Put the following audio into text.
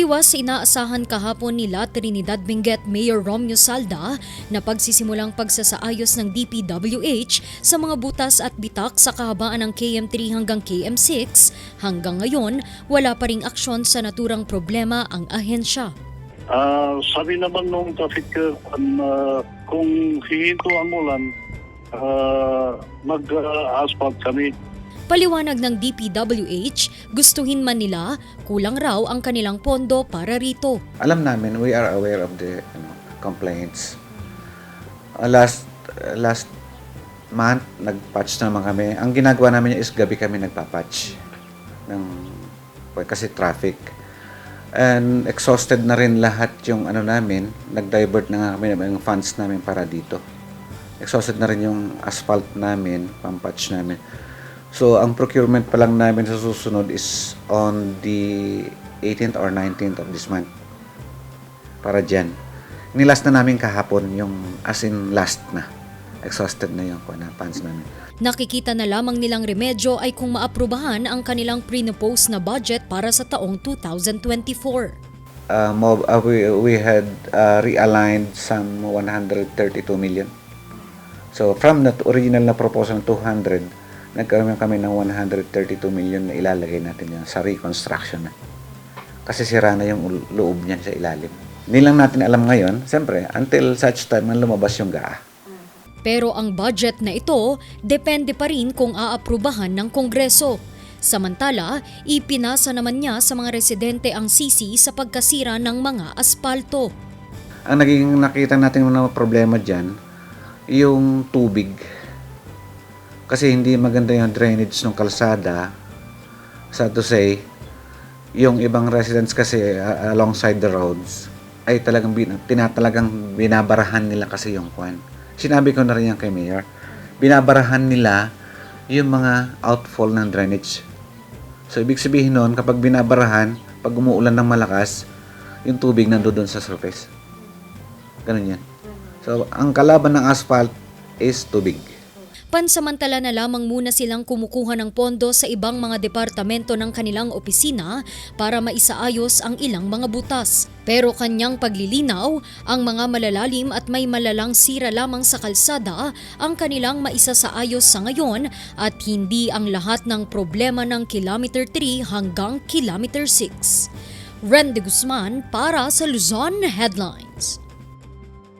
Taliwas sa inaasahan kahapon nila Trinidad Benguet Mayor Romeo Salda na pagsisimulang pagsasaayos ng DPWH sa mga butas at bitak sa kahabaan ng KM3 hanggang KM6, hanggang ngayon wala pa ring aksyon sa naturang problema ang ahensya. Ah, sabi naman nung traffic uh, uh, kung hihinto ang ulan, ah, mag-asphalt kami. Paliwanag ng DPWH, gustuhin man nila, kulang raw ang kanilang pondo para rito. alam namin, we are aware of the ano, complaints. Uh, last uh, last month, nag-patch naman kami. Ang ginagawa namin is gabi kami nagpa-patch ng kasi traffic. And exhausted na rin lahat yung ano namin, nag-divert na nga kami ng funds namin para dito. Exhausted na rin yung asphalt namin, pang-patch namin. So, ang procurement pa lang namin sa susunod is on the 18th or 19th of this month. Para dyan. Nilas na namin kahapon yung as in last na. Exhausted na yung na funds namin. Nakikita na lamang nilang remedyo ay kung maaprubahan ang kanilang pre-propose na budget para sa taong 2024. Uh, mob, uh, we, we had uh, realigned some 132 million. So, from that original na proposal ng 200, nagkaroon kami ng 132 million na ilalagay natin yan sa reconstruction na. Kasi sira na yung loob niyan sa ilalim. Hindi lang natin alam ngayon, siyempre, until such time na lumabas yung GAA. Pero ang budget na ito, depende pa rin kung aaprubahan ng Kongreso. Samantala, ipinasa naman niya sa mga residente ang sisi sa pagkasira ng mga aspalto. Ang naging nakita natin mga problema dyan, yung tubig. Kasi hindi maganda yung drainage ng kalsada. Sad to say, yung ibang residents kasi uh, alongside the roads ay talagang bin, tinatalagang binabarahan nila kasi yung kwan. Sinabi ko na rin yan kay Mayor. Binabarahan nila yung mga outfall ng drainage. So, ibig sabihin nun, kapag binabarahan, pag umuulan ng malakas, yung tubig nandoon sa surface. Ganun yan. So, ang kalaban ng asphalt is tubig. Pansamantala na lamang muna silang kumukuha ng pondo sa ibang mga departamento ng kanilang opisina para maisaayos ang ilang mga butas. Pero kanyang paglilinaw, ang mga malalalim at may malalang sira lamang sa kalsada ang kanilang maisasaayos sa ngayon at hindi ang lahat ng problema ng Kilometer 3 hanggang Kilometer 6. Randy Guzman para sa Luzon Headline.